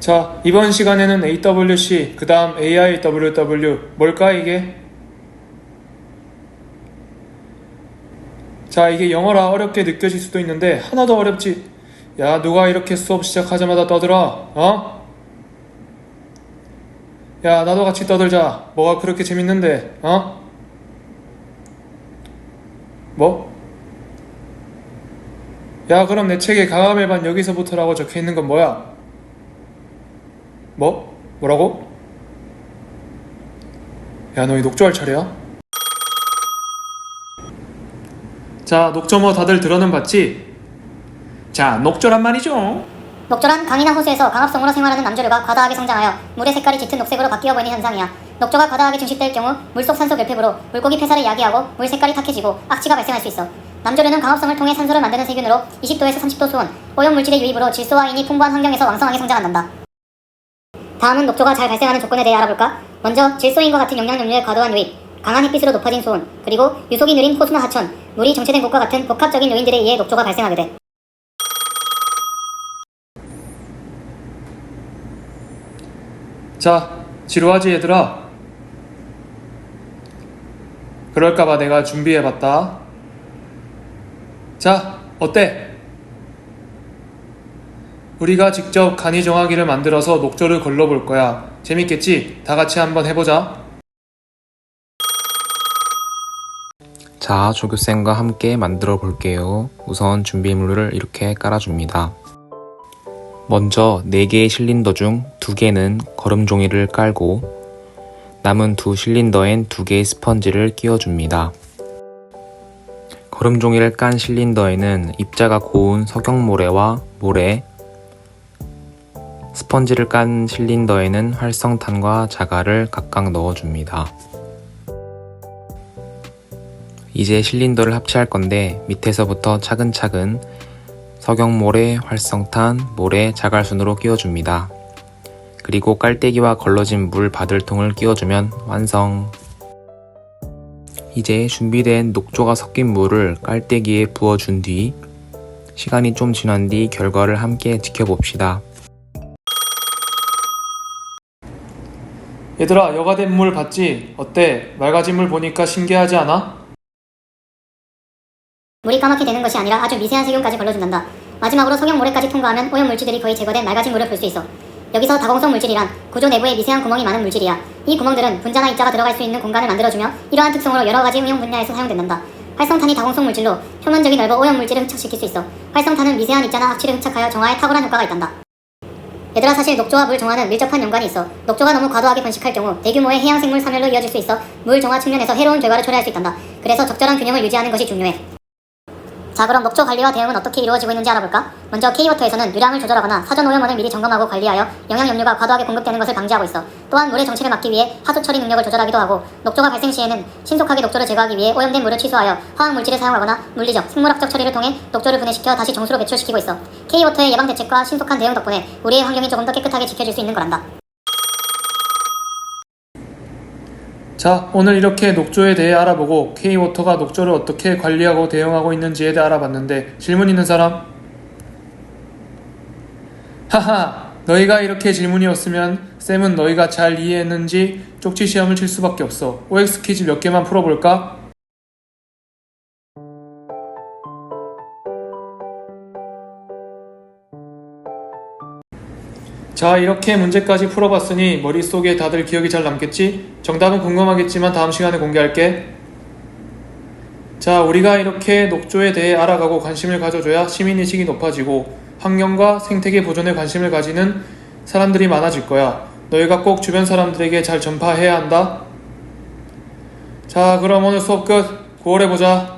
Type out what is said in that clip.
자, 이번 시간에는 AWC, 그 다음 AIWW. 뭘까, 이게? 자, 이게 영어라 어렵게 느껴질 수도 있는데, 하나도 어렵지. 야, 누가 이렇게 수업 시작하자마자 떠들어? 어? 야, 나도 같이 떠들자. 뭐가 그렇게 재밌는데, 어? 뭐? 야, 그럼 내 책에 가감일반 여기서부터라고 적혀 있는 건 뭐야? 뭐? 뭐라고? 야, 너희 녹조할 차례야? 자, 녹조뭐 다들 들어는 봤지? 자, 녹조란 말이죠. 녹조란 강이나 호수에서 강압성으로 생활하는 남조류가 과다하게 성장하여 물의 색깔이 짙은 녹색으로 바뀌어 보이는 현상이야. 녹조가 과다하게 증식될 경우 물속 산소 결핍으로 물고기 폐사를 야기하고 물 색깔이 탁해지고 악취가 발생할 수 있어. 남조류는 강압성을 통해 산소를 만드는 세균으로 20도에서 30도 수온, 오염 물질의 유입으로 질소와 인이 풍부한 환경에서 왕성하게 성장한단다. 다음은 녹조가 잘 발생하는 조건에 대해 알아볼까? 먼저 질소인과 같은 영양염료의 과도한 유입, 강한 햇빛으로 높아진 수온, 그리고 유속이 느린 호수나 하천, 물이 정체된 곳과 같은 복합적인 요인들에 의해 녹조가 발생하게 돼. 자, 지루하지 얘들아? 그럴까봐 내가 준비해봤다. 자, 어때? 우리가 직접 간이 정하기를 만들어서 녹조를 걸러볼 거야. 재밌겠지? 다 같이 한번 해보자. 자, 조교쌤과 함께 만들어 볼게요. 우선 준비물을 이렇게 깔아줍니다. 먼저 4개의 실린더 중 2개는 거름 종이를 깔고 남은 두 실린더엔 2개의 스펀지를 끼워줍니다. 거름 종이를 깐 실린더에는 입자가 고운 석영모래와 모래, 스펀지를 깐 실린더에는 활성탄과 자갈을 각각 넣어줍니다. 이제 실린더를 합체할 건데 밑에서부터 차근차근 석영모래, 활성탄, 모래, 자갈 순으로 끼워줍니다. 그리고 깔때기와 걸러진 물 바들통을 끼워주면 완성. 이제 준비된 녹조가 섞인 물을 깔때기에 부어준 뒤 시간이 좀 지난 뒤 결과를 함께 지켜봅시다. 얘들아, 여과된 물 봤지? 어때? 맑아진 물 보니까 신기하지 않아? 물이 까맣게 되는 것이 아니라 아주 미세한 세균까지 걸러준단다. 마지막으로 석영모래까지 통과하면 오염 물질들이 거의 제거된 맑아진 물을 볼 수 있어. 여기서 다공성 물질이란 구조 내부에 미세한 구멍이 많은 물질이야. 이 구멍들은 분자나 입자가 들어갈 수 있는 공간을 만들어주며 이러한 특성으로 여러 가지 응용 분야에서 사용된단다. 활성탄이 다공성 물질로 표면적이 넓어 오염 물질을 흡착시킬 수 있어. 활성탄은 미세한 입자나 악취를 흡착하여 정화에 탁월한 효과가 있단다. 얘들아 사실 녹조와 물 정화는 밀접한 연관이 있어. 녹조가 너무 과도하게 번식할 경우 대규모의 해양 생물 사멸로 이어질 수 있어 물 정화 측면에서 해로운 결과를 초래할 수 있단다. 그래서 적절한 균형을 유지하는 것이 중요해. 자 그럼 녹조 관리와 대응은 어떻게 이루어지고 있는지 알아볼까? 먼저 K워터에서는 유량을 조절하거나 사전 오염원을 미리 점검하고 관리하여 영양염료가 과도하게 공급되는 것을 방지하고 있어. 또한 물의 정체를 막기 위해 하수 처리 능력을 조절하기도 하고 녹조가 발생 시에는 신속하게 녹조를 제거하기 위해 오염된 물을 취소하여 화학 물질을 사용하거나 물리적, 생물학적 처리를 통해 녹조를 분해시켜 다시 정수로 배출시키고 있어. K워터의 예방 대책과 신속한 대응 덕분에 우리의 환경이 조금 더 깨끗하게 지켜질 수 있는 거란다. 자, 오늘 이렇게 녹조에 대해 알아보고 K워터가 녹조를 어떻게 관리하고 대응하고 있는지에 대해 알아봤는데 질문 있는 사람? 하하, 너희가 이렇게 질문이 없으면 쌤은 너희가 잘 이해했는지 쪽지 시험을 칠 수밖에 없어. OX 퀴즈 몇 개만 풀어볼까? 자, 이렇게 문제까지 풀어봤으니 머릿속에 다들 기억이 잘 남겠지? 정답은 궁금하겠지만 다음 시간에 공개할게. 자, 우리가 이렇게 녹조에 대해 알아가고 관심을 가져줘야 시민의식이 높아지고 환경과 생태계 보존에 관심을 가지는 사람들이 많아질 거야. 너희가 꼭 주변 사람들에게 잘 전파해야 한다. 자, 그럼 오늘 수업 끝. 9월에 보자.